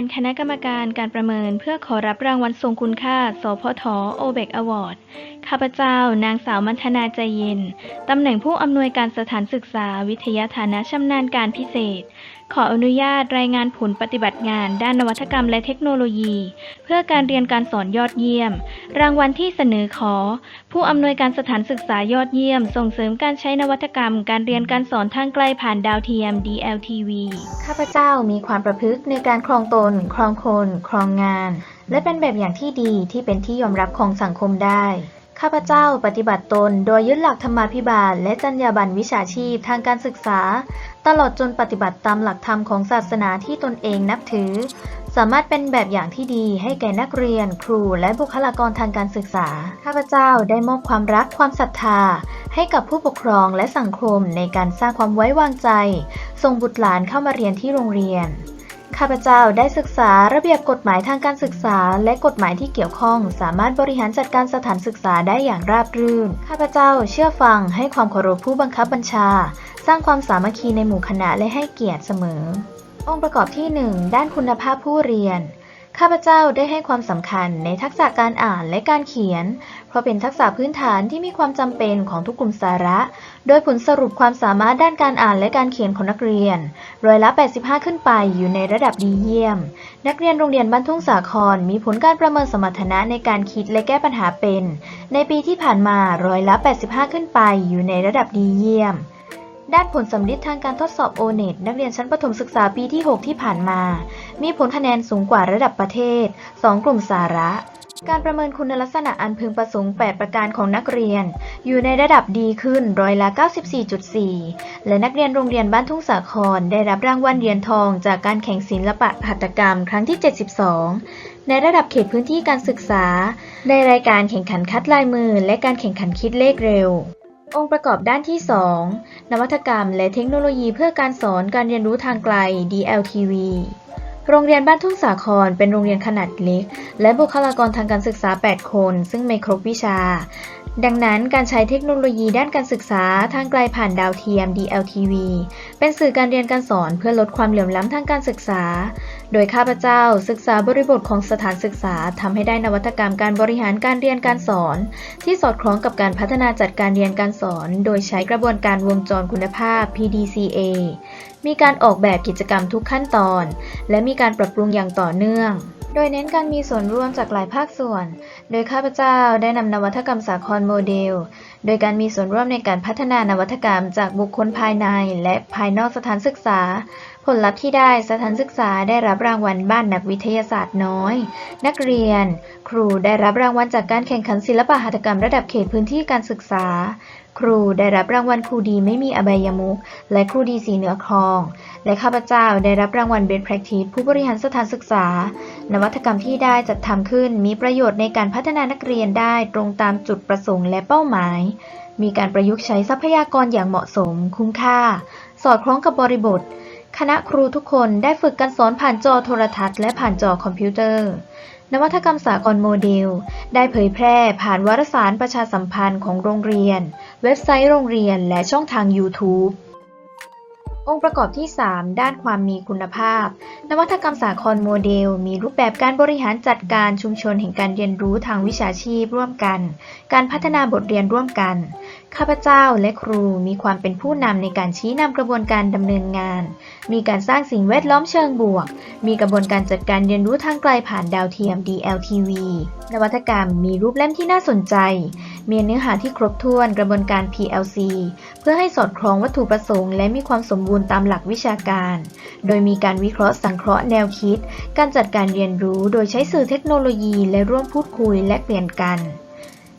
นคณะกรรมการการประเมินเพื่อขอรับรางวัลทรงคุณค่า สพทโอเบกอวอร์ด ข้าพเจ้า นางสาวมัทนาใจเย็น ตำแหน่งผู้อำนวยการสถานศึกษา วิทยาฐานะชำนาญการพิเศษ ขออนุญาตรายงานผลปฏิบัติงาน ด้านนวัตกรรมและเทคโนโลยี เพื่อการเรียนการสอนยอดเยี่ยม รางวัลที่เสนอขอ ผู้อำนวยการสถานศึกษายอดเยี่ยม ส่งเสริมการใช้นวัตกรรม การเรียนการสอนทางไกลผ่านดาวเทียม DLTV ข้าพเจ้ามีความประพฤติในการครองตน ครองคน ครองงาน และเป็นแบบอย่างที่ดีที่เป็นที่ยอมรับของสังคมได้ข้าพเจ้าปฏิบัติตนโดยยึดหลักธรรมาภิบาล และจรรยาบรรณวิชาชีพทางการศึกษา ตลอดจนปฏิบัติตามหลักธรรมของศาสนาที่ตนเองนับถือ สามารถเป็นแบบอย่างที่ดีให้แก่นักเรียน ครูและบุคลากรทางการศึกษา ข้าพเจ้าได้มอบความรักความศรัทธา ให้กับผู้ปกครองและสังคมในการสร้างความไว้วางใจ ส่งบุตรหลานเข้ามาเรียนที่โรงเรียน ข้าพเจ้าได้ศึกษาระเบียบกฎหมายทางการศึกษา และกฎหมายที่เกี่ยวข้อง สามารถบริหารจัดการสถานศึกษาได้อย่างราบรื่น ข้าพเจ้าเชื่อฟังให้ความเคารพผู้บังคับบัญชา สร้างความสามัคคีในหมู่คณะและให้เกียรติเสมอ องค์ประกอบที่ 1 ด้านคุณภาพผู้เรียน ข้าพเจ้าได้ให้ความสำคัญในทักษะการอ่านและการเขียน เพราะเป็นทักษะพื้นฐานที่มีความจำเป็นของทุกกลุ่มสาระ โดยผลสรุปความสามารถด้านการอ่านและการเขียนของนักเรียนร้อยละ 85 ขึ้นไปอยู่ในระดับดีเยี่ยม นักเรียนโรงเรียนบ้านทุ่งสาครมีผลการประเมินสมรรถนะในการคิดและแก้ปัญหาเป็น ในปีที่ผ่านมาร้อยละ 85 ขึ้นไปอยู่ในระดับดีเยี่ยม ด้านผลสำลิดทางการทดสอบ o n e t นักเรียนชั้นประถมศึกษาปีที่ 6 ที่ผ่านมา มีผลคะแนนสูงกว่าระดับประเทศ 2 กลุ่มสาระ การประเมินคุณลักษณะอันพึงประสงค์ 8 ประการของนักเรียน อยู่ในระดับดีขึ้นร้อยละ 94.4 และนักเรียนโรงเรียนบ้านทุ่งสาครได้รับรางวัลเหรียญทองจากการแข่งศิลปะหัตถกรรมครั้งที่ 72ในระดับเขตพื้นที่การศึกษา ในรายการแข่งขันคัดลายมือและการแข่งขันคิดเลขเร็ว องค์ประกอบด้านที่ 2 นวัตกรรมและเทคโนโลยีเพื่อการสอนการเรียนรู้ทางไกล DLTV โรงเรียนบ้านทุ่งสาครเป็นโรงเรียนขนาดเล็ก และบุคลากรทางการศึกษา 8 คน ซึ่งไม่ครบวิชา ดังนั้นการใช้เทคโนโลยีด้านการศึกษาทางไกลผ่านดาวเทียม DLTV เป็นสื่อการเรียนการสอนเพื่อลดความเหลื่อมล้ำทางการศึกษา โดยข้าพเจ้าศึกษาบริบทของสถานศึกษาทำให้ได้นวัตกรรมการบริหารการเรียนการสอน ที่สอดคล้องกับการพัฒนาจัดการเรียนการสอน โดยใช้กระบวนการวงจรคุณภาพ PDCA มีการออกแบบกิจกรรมทุกขั้นตอน และมีการปรับปรุงอย่างต่อเนื่อง โดยเน้นการมีส่วนร่วมจากหลายภาคส่วน โดยข้าพเจ้าได้นำนวัตกรรมสาครโมเดล โดยการมีส่วนร่วมในการพัฒนานวัตกรรมจากบุคคลภายในและภายนอกสถานศึกษา ผลลัพธ์ที่ได้สถานศึกษาได้รับรางวัลบ้านนักวิทยาศาสตร์น้อย นักเรียน ครูได้รับรางวัลจากการแข่งขันศิลปะหัตถกรรมระดับเขตพื้นที่การศึกษา ครูได้รับรางวัลครูดีไม่มีอบายมุขและครูดีสีเหนือคลอง และข้าพเจ้าได้รับรางวัล Best Practice ผู้บริหารสถานศึกษา นวัตกรรมที่ได้จัดทำขึ้นมีประโยชน์ในการพัฒนานักเรียนได้ตรงตามจุดประสงค์และเป้าหมายมีการประยุกต์ใช้ทรัพยากรอย่างเหมาะสม คุ้มค่า สอดคล้องกับบริบท คณะครูทุกคนได้ฝึกการสอนผ่านจอโทรทัศน์และผ่านจอคอมพิวเตอร์ นวัตกรรมสากลโมเดล ได้เผยแพร่ผ่านวารสารประชาสัมพันธ์ของโรงเรียน เว็บไซต์โรงเรียน และช่องทาง YouTube องค์ประกอบที่ 3 ด้านความมีคุณภาพ นวัตกรรมสากลโมเดล มีรูปแบบการบริหารจัดการชุมชนแห่งการเรียนรู้ทางวิชาชีพร่วมกัน การพัฒนาบทเรียนร่วมกัน ข้าพเจ้าและครูมีความเป็นผู้นำในการชี้นำกระบวนการดำเนินงาน มีการสร้างสิ่งแวดล้อมเชิงบวก มีกระบวนการจัดการเรียนรู้ทางไกลผ่านดาวเทียม DLTV นวัตกรรมมีรูปเล่มที่น่าสนใจ มีเนื้อหาที่ครบถ้วนกระบวนการ PLC เพื่อให้สอดคล้องวัตถุประสงค์และมีความสมบูรณ์ตามหลักวิชาการ โดยมีการวิเคราะห์สังเคราะห์แนวคิด การจัดการเรียนรู้โดยใช้สื่อเทคโนโลยีและร่วมพูดคุยและเปลี่ยนกัน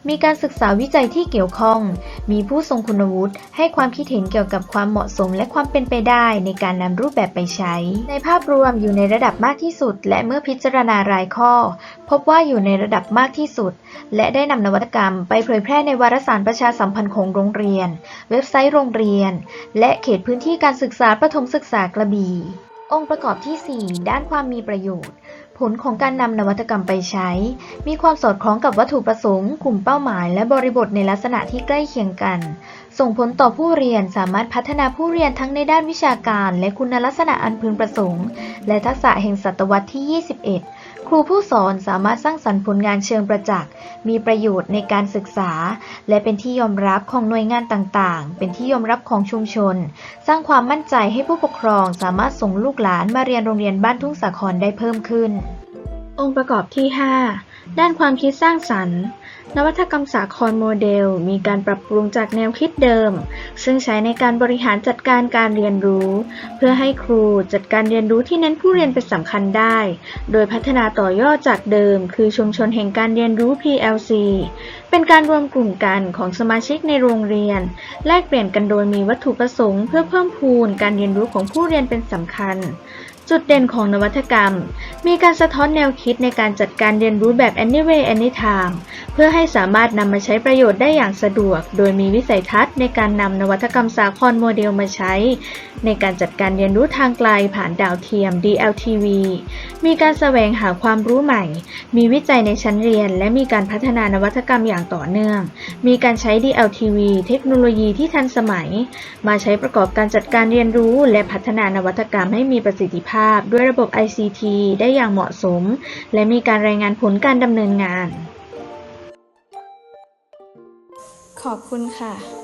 มีการศึกษาวิจัยที่เกี่ยวข้อง มีผู้ทรงคุณวุฒิให้ความคิดเห็นเกี่ยวกับความเหมาะสมและความเป็นไปได้ในการนำรูปแบบไปใช้ ในภาพรวมอยู่ในระดับมากที่สุด และเมื่อพิจารณารายข้อ พบว่าอยู่ในระดับมากที่สุด และได้นำนวัตกรรมไปเผยแพร่ในวารสารประชาสัมพันธ์ของโรงเรียน เว็บไซต์โรงเรียน และเขตพื้นที่การศึกษาประถมศึกษากระบี่องค์ประกอบที่ 4 ด้านความมีประโยชน์ ผลของการนำนวัตกรรมไปใช้ มีความสอดคล้องกับวัตถุประสงค์ กลุ่มเป้าหมาย และบริบทในลักษณะที่ใกล้เคียงกัน ส่งผลต่อผู้เรียนสามารถพัฒนาผู้เรียนทั้งในด้านวิชาการ และคุณลักษณะอันพึงประสงค์ และทักษะแห่งศตวรรษที่ 21 รูผู้สอนสามารถสร้างสรรค์ผลงานเชิงประจักษ์ มีประโยชน์ในการศึกษา และเป็นที่ยอมรับของหน่วยงานต่างๆ เป็นที่ยอมรับของชุมชน สร้างความมั่นใจให้ผู้ปกครองสามารถส่งลูกหลานมาเรียนโรงเรียนบ้านทุ่งสาครได้เพิ่มขึ้น องค์ประกอบที่ 5 ด้านความคิดสร้างสรรค์ นวัตกรรมสาครโมเดล มีการปรับปรุงจากแนวคิดเดิม ซึ่งใช้ในการบริหารจัดการการเรียนรู้ เพื่อให้ครูจัดการเรียนรู้ที่เน้นผู้เรียนเป็นสำคัญได้ โดยพัฒนาต่อยอดจากเดิม คือชุมชนแห่งการเรียนรู้ PLC เป็นการรวมกลุ่มกันของสมาชิกในโรงเรียน แลกเปลี่ยนกันโดยมีวัตถุประสงค์ เพื่อเพิ่มพูนการเรียนรู้ของผู้เรียนเป็นสำคัญ จุดเด่นของนวัตกรรม มีการสะท้อนแนวคิดในการจัดการเรียนรู้แบบ anyway anytime เพื่อให้สามารถนำมาใช้ประโยชน์ได้อย่างสะดวก โดยมีวิสัยทัศน์ในการนำนวัตกรรมสาครโมเดลมาใช้ ในการจัดการเรียนรู้ทางไกลผ่านดาวเทียม DLTV มีการแสวงหาความรู้ใหม่ มีวิจัยในชั้นเรียน และมีการพัฒนานวัตกรรมอย่างต่อเนื่อง มีการใช้ DLTV เทคโนโลยีที่ทันสมัย มาใช้ประกอบการจัดการเรียนรู้ และพัฒนานวัตกรรมให้มีประสิทธิภาพ ด้วยระบบ ICT ได้อย่างเหมาะสม และมีการรายงานผลการดำเนินงาน ขอบคุณค่ะ